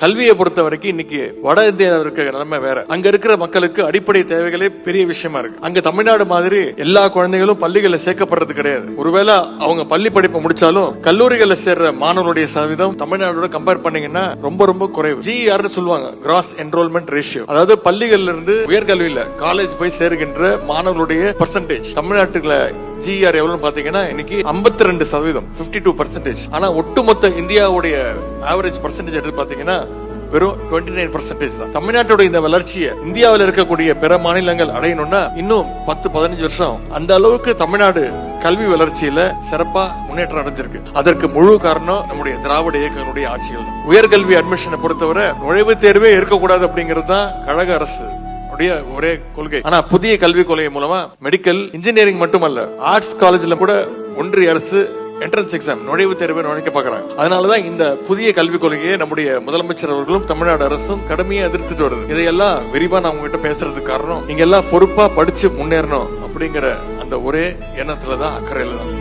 கல்வியை பொறுத்த வரைக்கும் இன்னைக்கு வட இந்தியாவில் இருக்கிற நிலைமை வேற. அங்க இருக்கிற மக்களுக்கு அடிப்படை தேவைகளே பெரிய விஷயமா இருக்கு. அங்க தமிழ்நாடு மாதிரி எல்லா குழந்தைகளும் பள்ளிகளில் சேர்க்கப்படுறது கிடையாது. ஒருவேளை அவங்க பள்ளி படிப்பை முடிச்சாலும் கல்லூரிகளில் சேர்ற மாணவருடைய சதவீதம் தமிழ்நாடோட கம்பேர் பண்ணீங்கன்னா ரொம்ப ரொம்ப குறைவு. ஜிஆர்னு சொல்லுவாங்க கிராஸ் என்ரோல்மெண்ட் ரேஷியோ அதாவது பள்ளிகள்ல இருந்து உயர்கல்வியில காலேஜ் போய் சேருகின்ற மாணவர்களுடைய பர்சன்டேஜ் தமிழ்நாட்டுல ஜிஆர் எவ்வளவு பாத்தீங்கன்னா இன்னைக்கு 52% ரெண்டு சதவீதம் பிப்டி டூ பர்சன்டேஜ் ஆனா ஒட்டுமொத்த இந்தியாவுடைய ஆவரேஜ் பர்சன்டேஜ் எடுத்து பாத்தீங்கன்னா வெறும் 29% நைன் பர்சன்டேஜ் தான். தமிழ்நாட்டோட இந்த வளர்ச்சியை இந்தியாவில் இருக்கக்கூடிய பிற மாநிலங்கள் அடையணும்னா இன்னும் பத்து பதினஞ்சு வருஷம் அந்த அளவுக்கு தமிழ்நாடு கல்வி வளர்ச்சியில சிறப்பா முன்னேற்றம் அடைஞ்சிருக்கு. அதற்கு முழு காரணம் நம்முடைய திராவிட இயக்கங்களுடைய ஆட்சிகள் உயர்கல்வி அட்மிஷனை பொறுத்தவரை நுழைவுத் தேர்வே இருக்கக்கூடாது அப்படிங்கிறது தான் கழக அரசு. உடைய ஒரே கொள்கை. ஆனா புதிய கல்விக் கொள்கை மூலமா மெடிக்கல் இன்ஜினியரிங் மட்டுமல்ல ஆர்ட்ஸ் காலேஜ்ல கூட ஒன்றிய அரசு என்ட்ரன்ஸ் எக்ஸாம் நுழைவு தேர்வை நுழைக்க பார்க்கறாங்க. அதனாலதான் இந்த புதிய கல்விக் கொள்கையை நம்முடைய முதலமைச்சர் அவர்களும் தமிழ்நாடு அரசும் கடுமையா எதிர்த்துட்டு வருது. இதையெல்லாம் விரிவா நான் உங்ககிட்ட பேசுறதுக்கு காரணம் நீங்க எல்லாம் பொறுப்பா படிச்சு முன்னேறணும் அப்படிங்கிற அந்த ஒரே எண்ணத்துல தான் அக்கறையில தான்